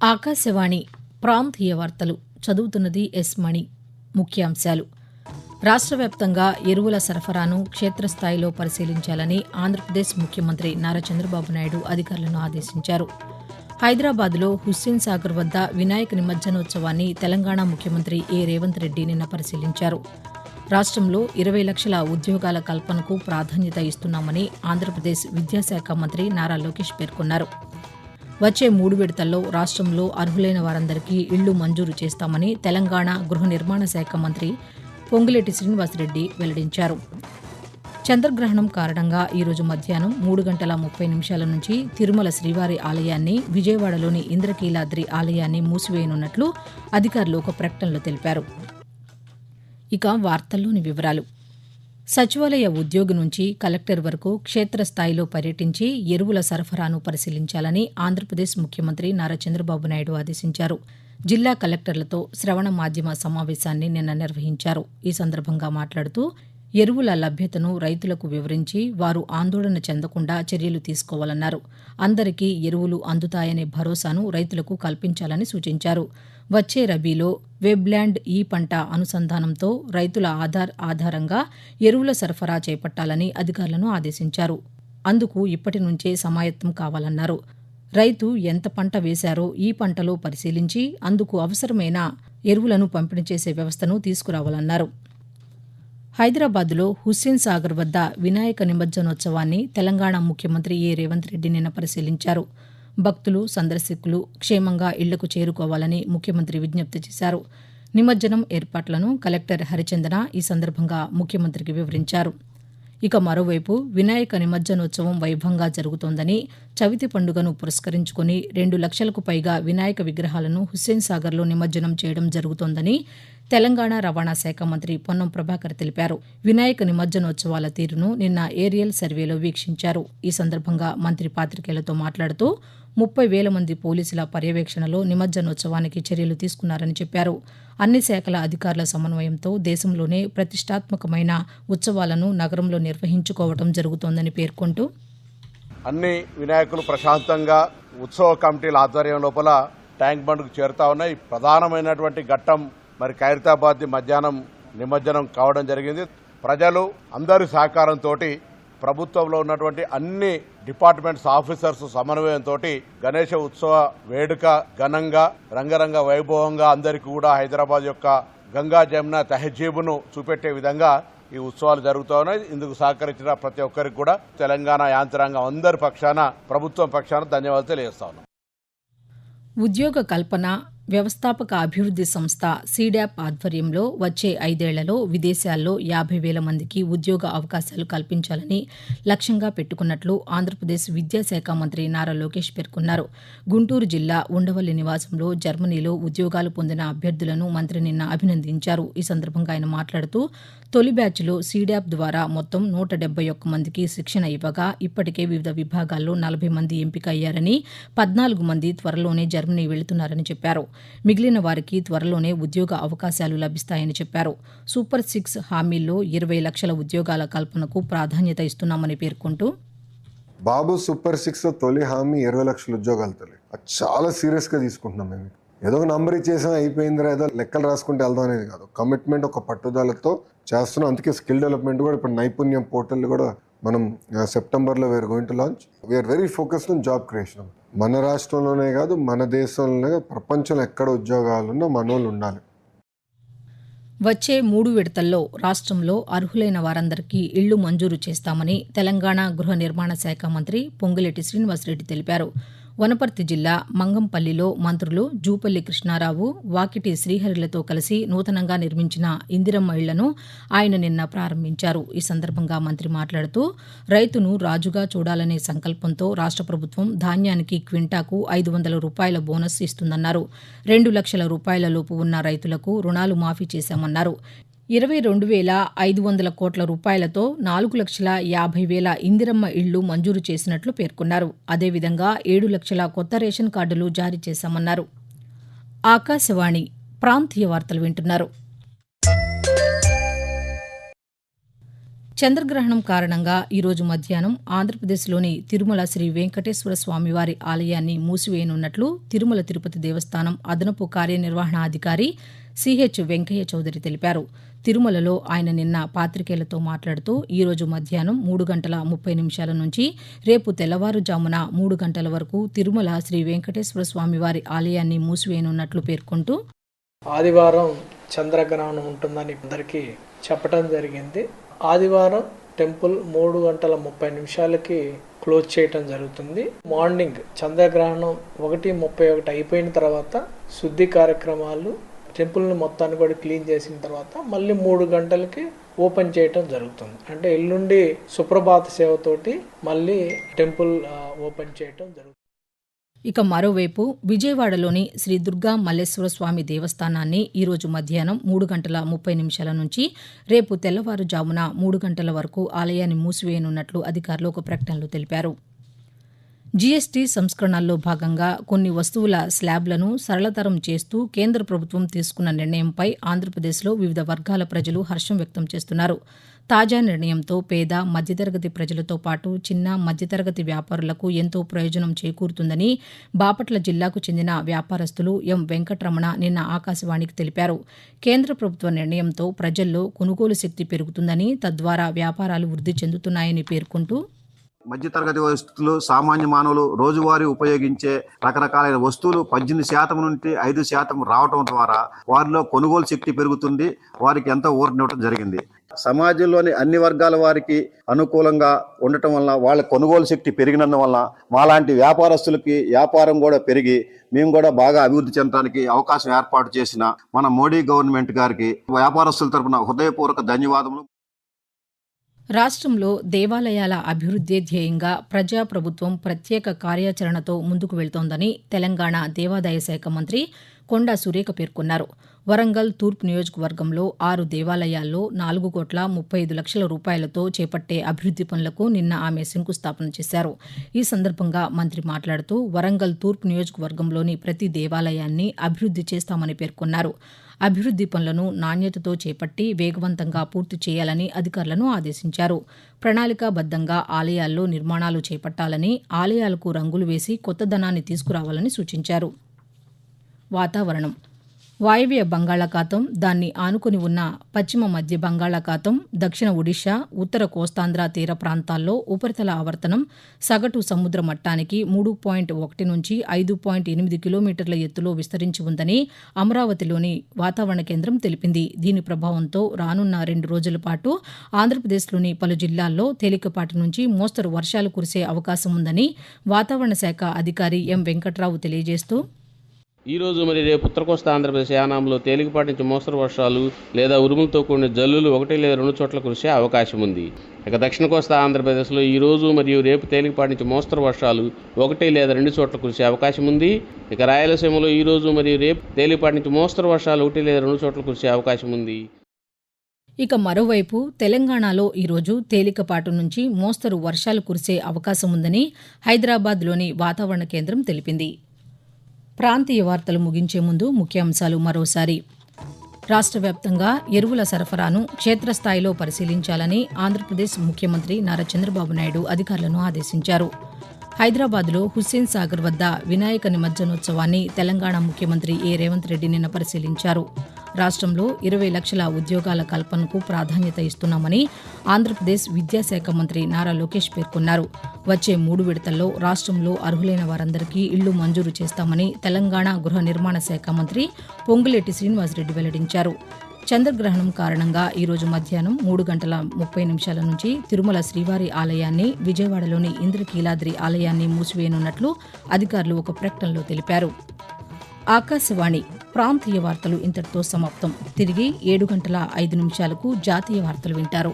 ఆకాశవాణి ప్రాంతీయ వార్తలు చదువుతున్నది ఎస్ మణి. ముఖ్యాంశాలు. రాష్ట్ర వ్యాప్తంగా ఎరువుల సరఫరాను క్షేత్రస్థాయిలో పరిశీలించాలని ఆంధ్రప్రదేశ్ ముఖ్యమంత్రి నారా చంద్రబాబు నాయుడు అధికారులను ఆదేశించారు. హైదరాబాద్లో హుస్సేన్ సాగర్ వద్ద వినాయక నిమజ్జనోత్సవాన్ని తెలంగాణ ముఖ్యమంత్రి ఏ. రేవంత్ రెడ్డి నిన్న పరిశీలించారు. రాష్ట్రంలో ఇరవై లక్షల ఉద్యోగాల కల్పనకు ప్రాధాన్యత ఇస్తున్నామని ఆంధ్రప్రదేశ్ విద్యాశాఖ మంత్రి నారా లోకేష్ పేర్కొన్నారు. వచ్చే మూడు విడతల్లో రాష్ట్రంలో అర్హులైన వారందరికీ ఇళ్ళు మంజూరు చేస్తామని తెలంగాణ గృహ నిర్మాణ శాఖ మంత్రి పొంగులేటి శ్రీనివాసరెడ్డి వెల్లడించారు. చంద్రగ్రహణం కారణంగా ఈరోజు మధ్యాహ్నం మూడు గంటల ముప్పై నిమిషాల నుంచి తిరుమల శ్రీవారి ఆలయాన్ని విజయవాడలోని ఇంద్రకీలాద్రి ఆలయాన్ని మూసివేయనున్నట్లు అధికారులు ఒక ప్రకటనలో తెలిపారు. ఇక వార్తల్లోని వివరాలు. సచివాలయ ఉద్యోగి నుంచి కలెక్టర్ వరకు క్షేత్రస్థాయిలో పర్యటించి ఎరువుల సరఫరాను పరిశీలించాలని ఆంధ్రప్రదేశ్ ముఖ్యమంత్రి నారా చంద్రబాబు నాయుడు ఆదేశించారు. జిల్లా కలెక్టర్లతో శ్రవణ మాధ్యమ సమావేశాన్ని నిన్న నిర్వహించారు. ఈ సందర్భంగా మాట్లాడుతూ ఎరువుల లభ్యతను రైతులకు వివరించి వారు ఆందోళన చెందకుండా చర్యలు తీసుకోవాలన్నారు. అందరికీ ఎరువులు అందుతాయనే భరోసాను రైతులకు కల్పించాలని సూచించారు. వచ్చే రబీలో వెబ్ల్యాండ్ ఈ పంట అనుసంధానంతో రైతుల ఆధార్ ఆధారంగా ఎరువుల సరఫరా చేపట్టాలని అధికారులను ఆదేశించారు. అందుకు ఇప్పటి నుంచే సమాయత్తం కావాలన్నారు. రైతు ఎంత పంట వేశారో ఈ పంటలో పరిశీలించి అందుకు అవసరమైన ఎరువులను పంపిణీ చేసే వ్యవస్థను తీసుకురావాలన్నారు. హైదరాబాద్లో హుస్సేన్ సాగర్ వద్ద వినాయక నిమజ్జనోత్సవాన్ని తెలంగాణ ముఖ్యమంత్రి ఏ. రేవంత్ రెడ్డి నిన్న పరిశీలించారు. భక్తులు సందర్శకులు క్షేమంగా ఇళ్ళకు చేరుకోవాలని ముఖ్యమంత్రి విజ్ఞప్తి చేశారు. నిమజ్జనం ఏర్పాట్లను కలెక్టర్ హరిచందన ఈ సందర్భంగా ముఖ్యమంత్రికి వివరించారు. ఇక మరోవైపు వినాయక నిమజ్జనోత్సవం వైభవంగా జరుగుతోందని చవితి పండుగను పురస్కరించుకుని రెండు లక్షలకు పైగా వినాయక విగ్రహాలను హుస్సేన్ సాగర్లో నిమజ్జనం చేయడం జరుగుతోందని తెలంగాణ రవాణా శాఖ మంత్రి పొన్నం ప్రభాకర్ తెలిపారు. వినాయక నిమజ్జనోత్సవాల తీరును నిన్న ఏరియల్ సర్వేలో వీక్షించారు. ఈ సందర్భంగా మంత్రి పాతికేయులతో మాట్లాడుతూ ముప్పై వేల మంది పోలీసుల పర్యవేక్షణలో నిమజ్జనోత్సవానికి చర్యలు తీసుకున్నారని చెప్పారు. అన్ని శాఖల అధికారుల సమన్వయంతో దేశంలోనే ప్రతిష్టాత్మకమైన ఉత్సవాలను నగరంలో నిర్వహించుకోవడం జరుగుతోందని పేర్కొంటూ అన్ని వినాయకులు ప్రశాంతంగా ఉత్సవ కమిటీల ఆధ్వర్యం లోపల ట్యాంక్ బండ్కు చేరుతా ఉన్నాయి. ప్రధానమైనటువంటి ఘట్టం మరి ఖైరతాబాద్ మధ్యాహ్నం నిమజ్జనం కావడం జరిగింది. ప్రజలు అందరి సహకారంతో ప్రభుత్వంలో ఉన్నటువంటి అన్ని డిపార్ట్మెంట్స్ ఆఫీసర్స్ సమన్వయంతో గణేష ఉత్సవ వేడుక ఘనంగా రంగరంగ వైభవంగా అందరికీ కూడా హైదరాబాద్ యొక్క గంగా జమున తహజీబును చూపెట్టే విధంగా ఈ ఉత్సవాలు జరుగుతూ ఉన్నాయి. ఇందుకు సహకరించిన ప్రతి ఒక్కరికి కూడా తెలంగాణ యాంత్రాంగం అందరి పక్షాన ప్రభుత్వం పక్షాన ధన్యవాదాలు తెలియజేస్తా ఉన్నాం. ఉద్యోగ కల్పన వ్యవస్థాపక అభివృద్ధి సంస్థ సీడాప్ ఆధ్వర్యంలో వచ్చే ఐదేళ్ళలో విదేశాల్లో యాభై వేల మందికి ఉద్యోగ అవకాశాలు కల్పించాలని లక్ష్యంగా పెట్టుకున్నట్లు ఆంధ్రప్రదేశ్ విద్యాశాఖ మంత్రి నారా లోకేష్ పేర్కొన్నారు. గుంటూరు జిల్లా ఉండవల్లి నివాసంలో జర్మనీలో ఉద్యోగాలు పొందిన అభ్యర్థులను మంత్రి నిన్న అభినందించారు. ఈ సందర్భంగా ఆయన మాట్లాడుతూ తొలి బ్యాచ్లో సీడాప్ ద్వారా మొత్తం నూట డెబ్బై ఒక్క మందికి శిక్షణ ఇవ్వగా ఇప్పటికే వివిధ విభాగాల్లో నలభై మంది ఎంపిక అయ్యారని పద్నాలుగు మంది త్వరలోనే జర్మనీ వెళుతున్నారని చెప్పారు. మిగిలిన వారికి త్వరలోనే ఉద్యోగ అవకాశాలు లభిస్తాయని చెప్పారు. సూపర్ సిక్స్ హామీల్లో ఇరవై లక్షల ఉద్యోగాల కల్పనకు ప్రాధాన్యత ఇస్తున్నామని పేర్కొంటూ బాబు సూపర్ సిక్స్ తొలి హామీ ఇరవై లక్షల ఉద్యోగాలు తొలి అది చాలా సీరియస్గా తీసుకుంటున్నాం మేము. ఏదో ఒక నంబర్ ఇచ్చేసాం అయిపోయిందిరా ఏదో లెక్కలు రాసుకుంటే వెళ్దాం అనేది కాదు. కమిట్మెంట్ ఒక పట్టుదలతో చేస్తున్నాం. అందుకే స్కిల్ డెవలప్మెంట్ కూడా ఇప్పుడు నైపుణ్యం పోర్టల్ కూడా మనం సెప్టెంబర్లో we're going to launch we're very focused on job creation మన రాష్ట్రంలోనే కాదు మన దేశంలోనే ప్రపంచంలో ఎక్కడ ఉద్యోగాలున్నా మనోళ్ళు ఉండాలి. వచ్చే మూడు విడతల్లో రాష్ట్రంలో అర్హులైన వారందరికీ ఇళ్ళు మంజూరు చేస్తామని తెలంగాణ గృహ నిర్మాణ శాఖ మంత్రి పొంగులెట్టి శ్రీనివాసరెడ్డి తెలిపారు. వనపర్తి జిల్లా మంగంపల్లిలో మంత్రులు జూపల్లి కృష్ణారావు వాకిటి శ్రీహరిలతో కలిసి నూతనంగా నిర్మించిన ఇందిరమ్మ ఇళ్ళను ఆయన నిన్న ప్రారంభించారు. ఈ సందర్భంగా మంత్రి మాట్లాడుతూ రైతును రాజుగా చూడాలనే సంకల్పంతో రాష్ట్ర ప్రభుత్వం ధాన్యానికి క్వింటాకు ఐదు వందల రూపాయల బోనస్ ఇస్తుందన్నారు. రెండు లక్షల రూపాయల లోపు ఉన్న రైతులకు రుణాలు మాఫీ చేశామన్నారు. ఇరవై రెండు వేల ఐదు వందల కోట్ల రూపాయలతో నాలుగు లక్షల యాభై వేల ఇందిరమ్మ ఇళ్ళు మంజూరు చేసినట్లు పేర్కొన్నారు. అదేవిధంగా ఏడు లక్షల కొత్త రేషన్ కార్డులు జారీ చేశామన్నారు. ఆకాశవాణి ప్రాంతీయ వార్తలు వింటున్నారు. చంద్రగ్రహణం కారణంగా ఈరోజు మధ్యాహ్నం ఆంధ్రప్రదేశ్లోని తిరుమల శ్రీ వెంకటేశ్వర స్వామివారి ఆలయాన్ని మూసివేయనున్నట్లు తిరుమల తిరుపతి దేవస్థానం అదనపు కార్యనిర్వహణాధికారి సిహెచ్ వెంకయ్య చౌదరి తెలిపారు. తిరుమలలో ఆయన నిన్న పాతికేయులతో మాట్లాడుతూ ఈరోజు మధ్యాహ్నం మూడు గంటల ముప్పై నిమిషాల నుంచి రేపు తెల్లవారుజామున మూడు గంటల వరకు తిరుమల శ్రీ వెంకటేశ్వర స్వామివారి ఆలయాన్ని మూసివేయనున్నట్లు పేర్కొంటూ ఆదివారం చంద్రగ్రహణం ఉంటుందని అందరికీ చెప్పడం జరిగింది. ఆదివారం టెంపుల్ మూడు గంటల ముప్పై నిమిషాలకి క్లోజ్ చేయటం జరుగుతుంది. మార్నింగ్ చంద్రగ్రహణం ఒకటి ముప్పై ఒకటి అయిపోయిన తర్వాత శుద్ధి కార్యక్రమాలు టెంపుల్ని మొత్తాన్ని కూడా క్లీన్ చేసిన తర్వాత మళ్ళీ మూడు గంటలకి ఓపెన్ చేయటం జరుగుతుంది. అంటే ఎల్లుండి సుప్రభాత సేవతోటి మళ్ళీ టెంపుల్ ఓపెన్ చేయటం జరుగుతుంది. ఇక మరోవైపు విజయవాడలోని శ్రీ దుర్గా మల్లేశ్వర స్వామి దేవస్థానాన్ని ఈరోజు మధ్యాహ్నం మూడు గంటల ముప్పై నిమిషాల నుంచి రేపు తెల్లవారుజామున మూడు గంటల వరకు ఆలయాన్ని మూసివేయనున్నట్లు అధికారులు ఒక ప్రకటనలో తెలిపారు. జీఎస్టీ సంస్కరణల్లో భాగంగా కొన్ని వస్తువుల స్లాబ్లను సరళతరం చేస్తూ కేంద్ర ప్రభుత్వం తీసుకున్న నిర్ణయంపై ఆంధ్రప్రదేశ్లో వివిధ వర్గాల ప్రజలు హర్షం వ్యక్తం చేస్తున్నారు. తాజా నిర్ణయంతో పేద మధ్యతరగతి ప్రజలతో పాటు చిన్న మధ్యతరగతి వ్యాపారులకు ఎంతో ప్రయోజనం చేకూరుతుందని బాపట్ల జిల్లాకు చెందిన వ్యాపారస్తులు ఎం. వెంకటరమణ నిన్న ఆకాశవాణికి తెలిపారు. కేంద్ర ప్రభుత్వ నిర్ణయంతో ప్రజల్లో కొనుగోలు శక్తి పెరుగుతుందని తద్వారా వ్యాపారాలు వృద్ధి చెందుతున్నాయని పేర్కొంటూ మధ్యతరగతి వస్తువులు సామాన్య మానవులు రోజువారీ ఉపయోగించే రకరకాలైన వస్తువులు పద్దెనిమిది శాతం నుండి ఐదు శాతం రావటం ద్వారా వారిలో కొనుగోలు శక్తి పెరుగుతుంది వారికి ఎంతో ఊరటం జరిగింది. సమాజంలోని అన్ని వర్గాల వారికి అనుకూలంగా ఉండటం వల్ల వాళ్ళ కొనుగోలు శక్తి పెరిగినందువల్ల మాలాంటి వ్యాపారస్తులకి వ్యాపారం కూడా పెరిగి మేము కూడా బాగా అభివృద్ధి చెందడానికి అవకాశం ఏర్పాటు చేసిన మన మోడీ గవర్నమెంట్ గారికి వ్యాపారస్తుల తరపున హృదయపూర్వక ధన్యవాదములు. రాష్ట్రంలో దేవాలయాల అభివృద్ధి ధ్యేయంగా ప్రజాప్రభుత్వం ప్రత్యేక కార్యాచరణతో ముందుకు వెళ్తోందని తెలంగాణ దేవాదాయ శాఖ మంత్రి కొండా సురేఖ పేర్కొన్నారు. వరంగల్ తూర్పు నియోజకవర్గంలో ఆరు దేవాలయాల్లో నాలుగు కోట్ల ముప్పై ఐదు లక్షల రూపాయలతో చేపట్టే అభివృద్ధి పనులకు నిన్న ఆమె శంకుస్థాపన చేశారు. ఈ సందర్భంగా మంత్రి మాట్లాడుతూ వరంగల్ తూర్పు నియోజకవర్గంలోని ప్రతి దేవాలయాన్ని అభివృద్ధి చేస్తామని పేర్కొన్నారు. అభివృద్ధి పనులను నాణ్యతతో చేపట్టి వేగవంతంగా పూర్తి చేయాలని అధికారులను ఆదేశించారు. ప్రణాళికాబద్దంగా ఆలయాల్లో నిర్మాణాలు చేపట్టాలని ఆలయాలకు రంగులు వేసి కొత్త ధనాన్ని తీసుకురావాలని సూచించారు. వాతావరణం వాయవ్య బంగాళాఖాతం దాన్ని ఆనుకుని ఉన్న పశ్చిమ మధ్య బంగాళాఖాతం దక్షిణ ఒడిషా ఉత్తర కోస్తాంధ్ర తీర ప్రాంతాల్లో ఉపరితల ఆవర్తనం సగటు సముద్ర మట్టానికి మూడు పాయింట్ ఒకటి నుంచి ఐదు పాయింట్ ఎనిమిది కిలోమీటర్ల ఎత్తులో విస్తరించి ఉందని అమరావతిలోని వాతావరణ కేంద్రం తెలిపింది. దీని ప్రభావంతో రానున్న రెండు రోజుల పాటు ఆంధ్రప్రదేశ్లోని పలు జిల్లాల్లో తేలికపాటి నుంచి మోస్తరు వర్షాలు కురిసే అవకాశం ఉందని వాతావరణ శాఖ అధికారి ఎం వెంకట్రావు తెలియజేస్తూ ఈ రోజు మరి రేపు ఉత్తరకోస్తా ఆంధ్రప్రదేశ్ యానాంలో తేలికపాటి నుంచి మోస్తరు వర్షాలు లేదా ఉరుములతో కూడిన జల్లులు ఒకటి లేదా రెండు చోట్ల కురిసే అవకాశం ఉంది. ఇక దక్షిణ కోస్తా ఆంధ్రప్రదేశ్లో ఈ రోజు మరియు రేపు తేలికపాటి నుంచి మోస్తరు వర్షాలు ఒకటి లేదా రెండు చోట్ల కురిసే అవకాశం ఉంది. ఇక రాయలసీమలో ఈ రోజు మరియు రేపు తేలికపాటి నుంచి మోస్తరు వర్షాలు ఒకటి లేదా రెండు చోట్ల కురిసే అవకాశం ఉంది. ఇక మరోవైపు తెలంగాణలో ఈరోజు తేలికపాటు నుంచి మోస్తరు వర్షాలు కురిసే అవకాశం ఉందని హైదరాబాద్లోని వాతావరణ కేంద్రం తెలిపింది. ప్రాంతీయ వార్తలు ముగించే ముందు ముఖ్యాంశాలు మరోసారి. రాష్ట్ర వ్యాప్తంగా ఎరువుల సరఫరాను క్షేత్రస్థాయిలో పరిశీలించాలని ఆంధ్రప్రదేశ్ ముఖ్యమంత్రి నారా చంద్రబాబు నాయుడు అధికారులను ఆదేశించారు. హైదరాబాద్లో హుస్సేన్ సాగర్ వద్ద వినాయక నిమజ్జనోత్సవాన్ని తెలంగాణ ముఖ్యమంత్రి ఏ. రేవంత్ రెడ్డి నిన్న పరిశీలించారు. రాష్ట్రంలో ఇరవై లక్షల ఉద్యోగాల కల్పనకు ప్రాధాన్యత ఇస్తున్నామని ఆంధ్రప్రదేశ్ విద్యాశాఖ మంత్రి నారా లోకేష్ పేర్కొన్నారు. వచ్చే మూడు విడతల్లో రాష్ట్రంలో అర్హులైన వారందరికీ ఇళ్ళు మంజూరు చేస్తామని తెలంగాణ గృహ నిర్మాణ శాఖ మంత్రి పొంగులేటి శ్రీనివాసరెడ్డి వెల్లడించారు. చంద్రగ్రహణం కారణంగా ఈరోజు మధ్యాహ్నం మూడు గంటల ముప్పై నిమిషాల నుంచి తిరుమల శ్రీవారి ఆలయాన్ని విజయవాడలోని ఇంద్రకీలాద్రి ఆలయాన్ని మూసివేయనున్నట్లు అధికారులు ఒక ప్రకటనలో తెలిపారు. ఆకాశవాణి ప్రాంతీయ వార్తలు ఇంతటితో సమాప్తం. తిరిగి ఏడు గంటల ఐదు నిమిషాలకు జాతీయ వార్తలు వింటారు.